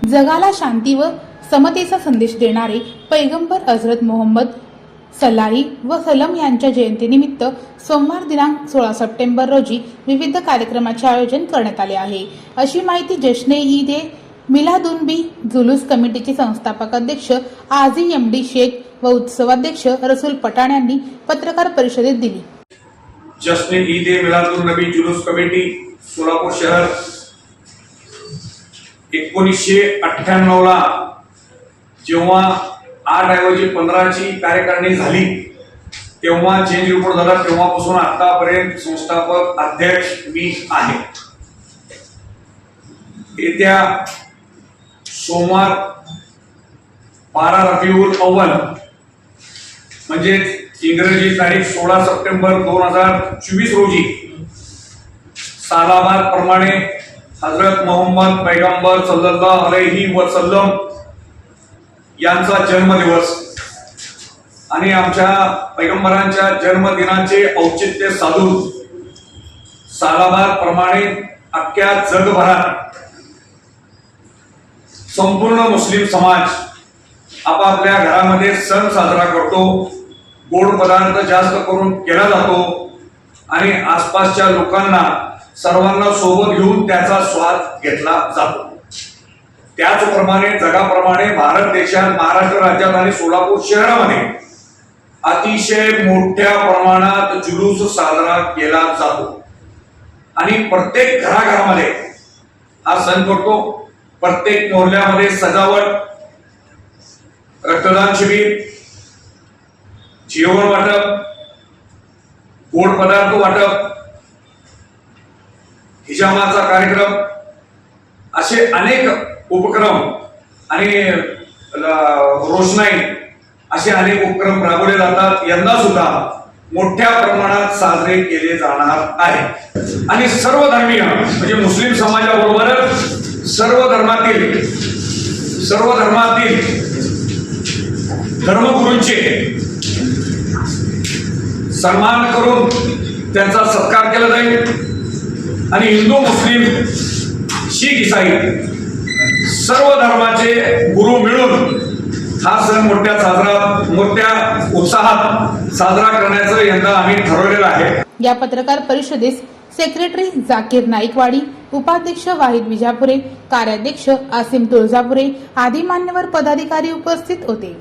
जगाला शांती व समतेचा संदेश देणारे पैगंबर हजरत मोहम्मद सलाही व सलम यांच्या जयंतीनिमित्त सोमवार दिनांक सोळा सप्टेंबर रोजी विविध कार्यक्रमाचे आयोजन करण्यात आले आहे. अशी माहिती जश्ने ईद ए मिलादुनबी जुलूस कमिटीचे संस्थापक अध्यक्ष आझी एम डी शेख व उत्सवाध्यक्ष रसूल पठाण यांनी पत्रकार परिषदेत दिली. जश्न ईद ए मिलादुल नबी जुलूस कमिटी सोलापूर शहर एकोणीसशे अठ्ठ्याण्णव ला जेव्हा आठ ऐवजी पंधराची कार्यकारिणी झाली तेव्हा चेंज रिपोर्ट झाला तेव्हापासून आतापर्यंत संस्थापक अध्यक्ष मी आहे. येत्या सोमवार बारा रबिउल अव्वल म्हणजेच इंग्रजी तारीख सोळा सप्टेंबर दोन हजार चोवीस रोजी. सालाबाद प्रमाणे हजरत मोहम्मद पैगंबर सल्ला अलही वसलम यांचा जन्मदिवस आणि आमच्या पैगंबरांच्या जन्मदिनाचे औचित्य साधून सालाबाद प्रमाणे अख्ख्या जगभरात संपूर्ण मुस्लिम समाज आपापल्या घरामध्ये सण साजरा करतो. गोड पदार्थ जास्त करून केला जातो. आणि आसपासच्या लोकांना सर्वांना सोबत घेऊन त्याचा स्वाद घेतला जातो. त्याचप्रमाणे जगाप्रमाणे भारत देशात महाराष्ट्र राज्यात आणि सोलापूर शहरामध्ये अतिशय मोठ्या प्रमाणात जुलूस साजरा केला जातो. आणि प्रत्येक घराघरामध्ये हा सण करतो प्रत्येक मोहल्ल्यामध्ये सजावट रक्तदान शिबिर जेवण वाटप गोड पदार्थ वाटप हिजामाचा कार्यक्रम असे अनेक उपक्रम आणि रोषणाई असे अनेक उपक्रम राबवले जातात. यंदा सुद्धा मोठ्या प्रमाणात साजरे केले जाणार आहे आणि सर्व धर्मीय म्हणजे मुस्लिम समाजाबरोबरच सर्व धर्मातील सर्व धर्मातील धर्मगुरूंचे सन्मान करून त्यांचा सत्कार केला जाईल. आणि हिंदू मुस्लिम शीख इसाई सर्व धर्माचे गुरु मिळून हा सण मोठ्या साजरा मोठ्या उत्साहात साजरा करण्याचं यंदा आम्ही ठरवलेलं आहे. या पत्रकार परिषदेस सेक्रेटरी जाकीर नाईकवाडी उपाध्यक्ष वाहिद विजापुरे कार्याध्यक्ष आसिम तुळजापुरे आदी मान्यवर पदाधिकारी उपस्थित होते.